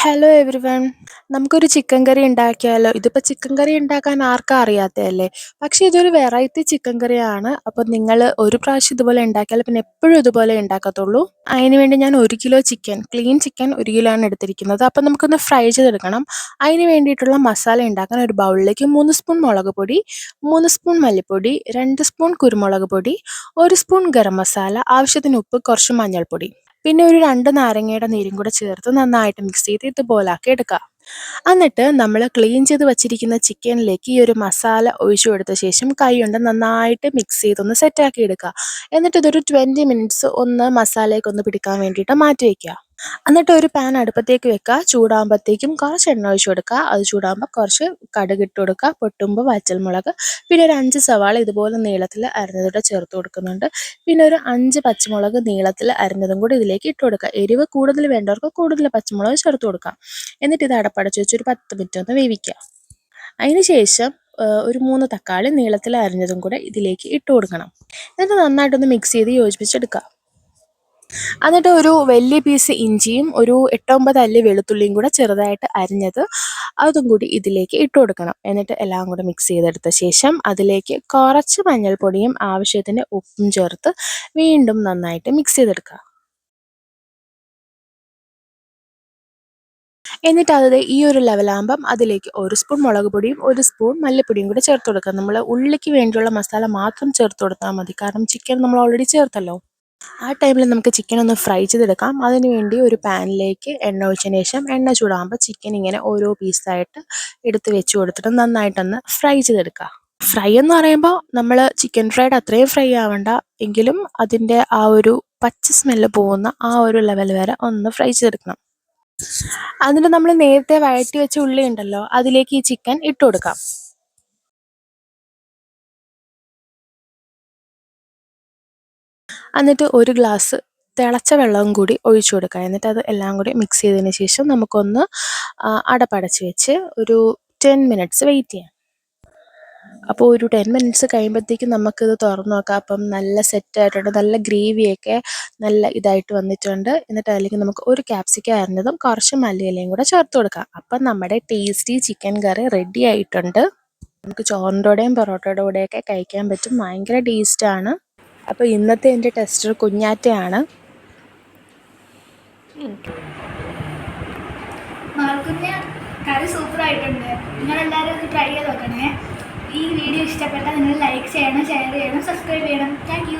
Hello everyone നമുക്കൊരു chicken curry ഉണ്ടാക്കിയാലോ? ഇതിപ്പോൾ ചിക്കൻ കറി ഉണ്ടാക്കാൻ ആർക്കും അറിയാത്തതല്ലേ പക്ഷേ ഇതൊരു വെറൈറ്റി ചിക്കൻ കറിയാണ് അപ്പോൾ നിങ്ങൾ ഒരു പ്രാവശ്യം ഇതുപോലെ ഉണ്ടാക്കിയാൽ പിന്നെ എപ്പോഴും ഇതുപോലെ ഉണ്ടാക്കത്തുള്ളൂ. അതിനുവേണ്ടി ഞാൻ ഒരു കിലോ ചിക്കൻ ക്ലീൻ ചിക്കൻ ഒരു കിലോ ആണ് എടുത്തിരിക്കുന്നത്. അപ്പോൾ നമുക്കൊന്ന് ഫ്രൈ ചെയ്തെടുക്കണം. അതിന് വേണ്ടിയിട്ടുള്ള മസാല ഉണ്ടാക്കാൻ ഒരു ബൗളിലേക്ക് മൂന്ന് സ്പൂൺ മുളക് പൊടി മൂന്ന് സ്പൂൺ മല്ലിപ്പൊടി രണ്ട് സ്പൂൺ കുരുമുളക് പൊടി ഒരു സ്പൂൺ ഗരം മസാല ആവശ്യത്തിന് ഉപ്പ് കുറച്ച് മഞ്ഞൾപ്പൊടി. പിന്നെ ഒരു രണ്ട് നാരങ്ങയുടെ നീരും കൂടെ ചേർത്ത് നന്നായിട്ട് മിക്സ് ചെയ്ത് ഇതുപോലാക്കി എടുക്കുക എന്നിട്ട് നമ്മൾ ക്ലീൻ ചെയ്ത് വെച്ചിരിക്കുന്ന ചിക്കനിലേക്ക് ഈ ഒരു മസാല ഒഴിച്ചു കൊടുത്ത ശേഷം കൈ കൊണ്ട് നന്നായിട്ട് മിക്സ് ചെയ്തൊന്ന് സെറ്റാക്കി എടുക്കുക എന്നിട്ട് ഇതൊരു ട്വന്റി മിനിറ്റ്സ് ഒന്ന് മസാലയൊക്കെ ഒന്ന് പിടിക്കാൻ വേണ്ടിയിട്ട് മാറ്റി വയ്ക്കുക എന്നിട്ട് ഒരു പാൻ അടുപ്പത്തേക്ക് വെക്കുക ചൂടാകുമ്പോഴത്തേക്കും കുറച്ച് എണ്ണ ഒഴിച്ച് കൊടുക്കുക അത് ചൂടാകുമ്പോൾ കുറച്ച് കടുക് ഇട്ട് കൊടുക്കുക പൊട്ടുമ്പോൾ വറ്റൽമുളക് പിന്നെ ഒരു അഞ്ച് സവാള ഇതുപോലെ നീളത്തിൽ അരിഞ്ഞതോടെ ചേർത്ത് കൊടുക്കുന്നുണ്ട്. പിന്നെ ഒരു അഞ്ച് പച്ചമുളക് നീളത്തിൽ അരിഞ്ഞതും കൂടി ഇതിലേക്ക് ഇട്ട് കൊടുക്കുക എരിവ് കൂടുതൽ വേണ്ടവർക്ക് കൂടുതൽ പച്ചമുളക് ചേർത്ത് കൊടുക്കാം. എന്നിട്ട് ഇത് അടപ്പടച്ച് വെച്ച് ഒരു പത്ത് മിനിറ്റ് ഒന്ന് വേവിക്കുക അതിന് ശേഷം ഒരു മൂന്ന് തക്കാളി നീളത്തിൽ അരിഞ്ഞതും കൂടെ ഇതിലേക്ക് ഇട്ട് കൊടുക്കണം. എന്നിട്ട് നന്നായിട്ടൊന്ന് മിക്സ് ചെയ്ത് യോജിപ്പിച്ചെടുക്കുക എന്നിട്ട് ഒരു വലിയ പീസ് ഇഞ്ചിയും ഒരു എട്ടൊമ്പത് അല്ലി വെളുത്തുള്ളിയും കൂടെ ചെറുതായിട്ട് അരിഞ്ഞത് അതും കൂടി ഇതിലേക്ക് ഇട്ട് കൊടുക്കണം. എന്നിട്ട് എല്ലാം കൂടെ മിക്സ് ചെയ്തെടുത്ത ശേഷം അതിലേക്ക് കുറച്ച് മഞ്ഞൾപ്പൊടിയും ആവശ്യത്തിന് ഉപ്പും ചേർത്ത് വീണ്ടും നന്നായിട്ട് മിക്സ് ചെയ്തെടുക്കുക. എന്നിട്ട് അത് ഈ ഒരു ലെവലാകുമ്പം അതിലേക്ക് ഒരു സ്പൂൺ മുളക് പൊടിയും ഒരു സ്പൂൺ മല്ലിപ്പൊടിയും കൂടെ ചേർത്ത് കൊടുക്കുക. നമ്മൾ ഉള്ളിക്ക് വേണ്ടിയുള്ള മസാല മാത്രം ചേർത്ത് കൊടുത്താൽ മതി. കാരണം ചിക്കൻ നമ്മൾ ഓൾറെഡി ചേർത്തല്ലോ. ആ ടൈമിൽ നമുക്ക് ചിക്കൻ ഒന്ന് ഫ്രൈ ചെയ്തെടുക്കാം. അതിന് വേണ്ടി ഒരു പാനിലേക്ക് എണ്ണ ഒഴിച്ചതിന് ശേഷം എണ്ണ ചൂടാകുമ്പോൾ ചിക്കൻ ഇങ്ങനെ ഓരോ പീസായിട്ട് എടുത്ത് വെച്ച് കൊടുത്തിട്ട് നന്നായിട്ടൊന്ന് ഫ്രൈ ചെയ്തെടുക്കുക ഫ്രൈ എന്ന് പറയുമ്പോൾ നമ്മൾ ചിക്കൻ ഫ്രൈഡ് അത്രയും ഫ്രൈ ആവണ്ട. എങ്കിലും അതിന്റെ ആ ഒരു പച്ച സ്മെല്ല് പോകുന്ന ആ ഒരു ലെവൽ വരെ ഒന്ന് ഫ്രൈ ചെയ്തെടുക്കണം. അതിന് നമ്മൾ നേരത്തെ വഴറ്റി വെച്ച ഉള്ളി ഉണ്ടല്ലോ അതിലേക്ക് ഈ ചിക്കൻ ഇട്ട് കൊടുക്കാം. എന്നിട്ട് ഒരു ഗ്ലാസ് തിളച്ച വെള്ളവും കൂടി ഒഴിച്ചു കൊടുക്കുക. എന്നിട്ട് അത് എല്ലാം കൂടി മിക്സ് ചെയ്തതിന് ശേഷം നമുക്കൊന്ന് അടപ്പടച്ച് വെച്ച് ഒരു ടെൻ മിനിറ്റ്സ് വെയിറ്റ് ചെയ്യാം. അപ്പോൾ ഒരു ടെൻ മിനിറ്റ്സ് കഴിയുമ്പോഴത്തേക്കും നമുക്കിത് തുറന്നു നോക്കാം. അപ്പം നല്ല സെറ്റ് ആയിട്ടുണ്ട് നല്ല ഗ്രേവിയൊക്കെ നല്ല ഇതായിട്ട് വന്നിട്ടുണ്ട്. എന്നിട്ട് അതിലേക്ക് നമുക്ക് ഒരു ക്യാപ്സിക്ക അരിഞ്ഞതും കുറച്ച് മല്ലിയിലയും കൂടെ ചേർത്ത് കൊടുക്കാം. അപ്പം നമ്മുടെ ടേസ്റ്റി ചിക്കൻ കറി റെഡി ആയിട്ടുണ്ട്. നമുക്ക് ചോറിന്റെ കൂടെയും പൊറോട്ടയുടെ കൂടെയൊക്കെ കഴിക്കാൻ പറ്റും. ഭയങ്കര ടേസ്റ്റാണ് അപ്പോൾ ഇന്നത്തെ എന്റെ ടെസ്റ്റർ കുഞ്ഞാറ്റയാണ്. കറി സൂപ്പർ ആയിട്ടുണ്ട് നിങ്ങളെല്ലാവരും ഒന്ന് ട്രൈ ചെയ്ത് നോക്കണേ. ഈ വീഡിയോ ഇഷ്ടപ്പെട്ടാൽ നിങ്ങൾ ലൈക്ക് ചെയ്യണം ഷെയർ ചെയ്യണം സബ്സ്ക്രൈബ് ചെയ്യണം. താങ്ക്